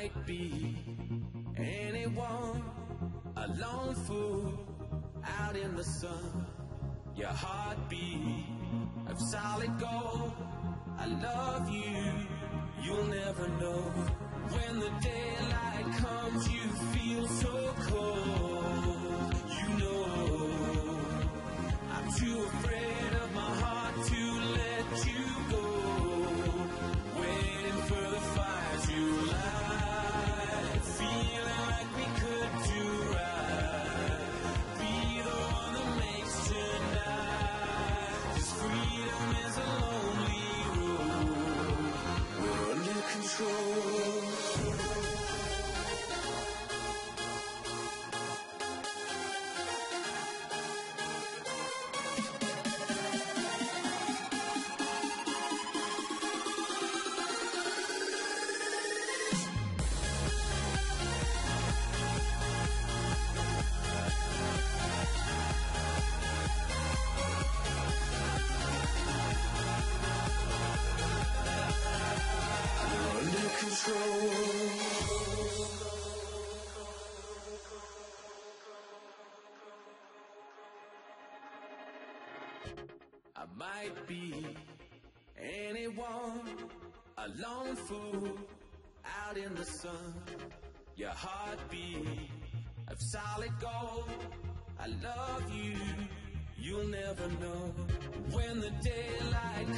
might be anyone, a lone fool out in the sun. Your heartbeat of solid gold. I love you, you'll never know. When the daylight comes, you feel so cold. You know, I'm too afraid of my heart to let you go. Might be anyone, a lone fool out in the sun. Your heartbeat of solid gold. I love you, you'll never know. When the daylight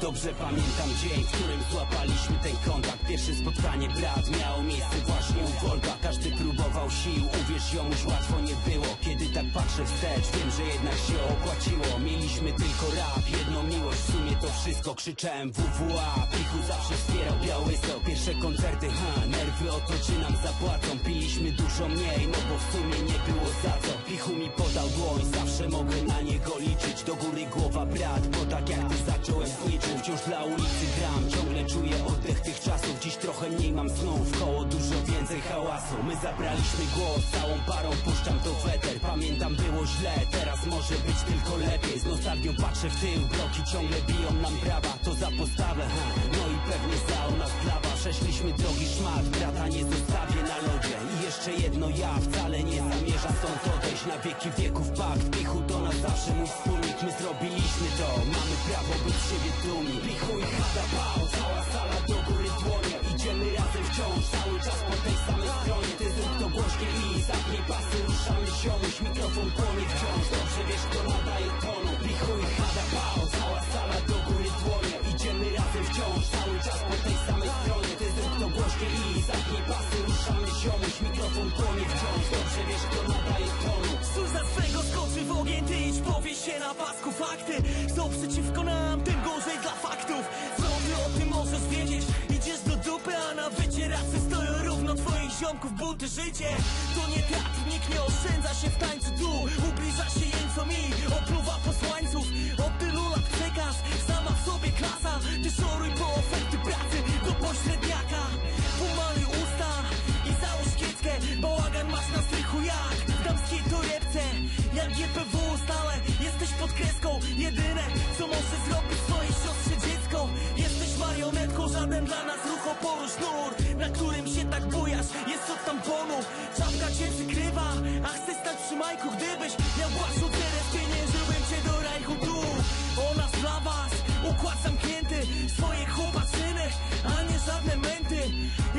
Dobrze pamiętam dzień, w którym złapaliśmy ten kontakt. Pierwsze spotkanie brat miało miejsce właśnie u Volga Każdy próbował sił, uwierz jomuś łatwo nie było. Kiedy tak patrzę wstecz, wiem, że jednak się opłaciło. Mieliśmy tylko rap, jedną miłość, w sumie to wszystko. Krzyczałem WWA, Pichu zawsze wspierał Białystok Pierwsze koncerty, ha, nerwy o to czy nam zapłacą. Piliśmy dużo mniej, no bo w sumie nie było za co. Pichu mi podał dłoń, zawsze mogę na niego liczyć. Do góry głowa brat, Wciąż dla ulicy gram, ciągle czuję oddech tych czasów. Dziś trochę mniej mam snów, koło dużo więcej hałasu. My zabraliśmy głos, całą parą puszczam to weter Pamiętam było źle, teraz może być tylko lepiej. Z nostalgią patrzę w tył, bloki ciągle biją nam brawa To za postawę, no i pewnie za nas plawa Przeszliśmy drogi szmat, brata nie zostawię na lodzie. I jeszcze jedno ja, wcale nie zamierzam stąd odejść. Na wieki wieków pakt, siebie dumni Pichu i chata pał, cała sala do góry dłonie. Idziemy razem wciąż, cały czas po tej samej stronie. Ty zrób to głośniej i zapnij pasy, ruszamy ziomuś Mikrofon płonie wciąż, dobrze wiesz kto nadaje tonu. Pichu i chata pał, cała sala do góry dłonie. Idziemy razem wciąż, cały czas po tej samej stronie. Ty zrób to głośniej i zapnij pasy, ruszamy ziomuś Mikrofon płonie wciąż, dobrze wiesz kto nadaje tonu. Cóż za swego skoczy w ogień, ty idź powie na pasku fakty. Są przeciwko nam, tym gorzej dla faktów. Co ty o tym możesz wiedzieć? Idziesz do dupy, a na wycieracy stoją równo twoich ziomków buty życie. To nie teatr, nikt nie oszczędza się w tańcu tu. Ubliża się jeńcom i opluwa posłańców żaden dla nas ruch oporu sznur Na którym się tak bujasz, jest od tamponu Czapka cię przykrywa, a chcę stać przy majku Gdybyś miał własną cerę, spieniężyłbym cię do rajchu tu. Ona dla was, układ zamknięty Swoje chłopaczyny, a nie żadne męty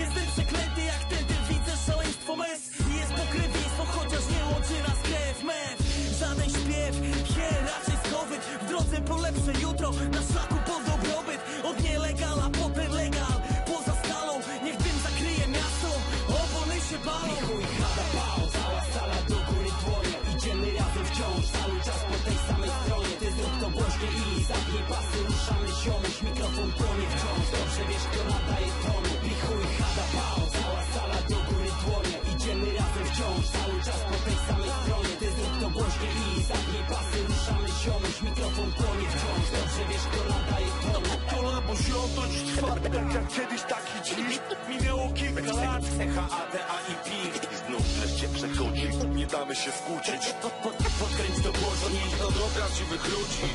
Jestem przeklęty jak ty widzę szaleństwo mes I jest pokrewieństwo, chociaż nie łączy nas krew Mew, żaden śpiew, hier raczej skowyt W drodze po lepsze jutro, na szlaku ziomuś Mikrofon płonie wciąż, dobrze wiesz kto nadaje tonu. I chuj, chata, pał, cała sala do góry dłonie. Idziemy razem wciąż, cały czas po tej samej stronie. Ty zrób to głośniej i zamknij pasy, ruszamy ziomuś Mikrofon płonie wciąż, dobrze wiesz kto nadaje tonu. Kolabo ziotąć trwa Tak jak kiedyś, tak i dziś Minęło kilka lat. Echa, ADA i PIK I znów wreszcie przechodzi. Nie damy się skłócić. Pod, pod, Podkręć to głośniej To do prawdziwych ludzi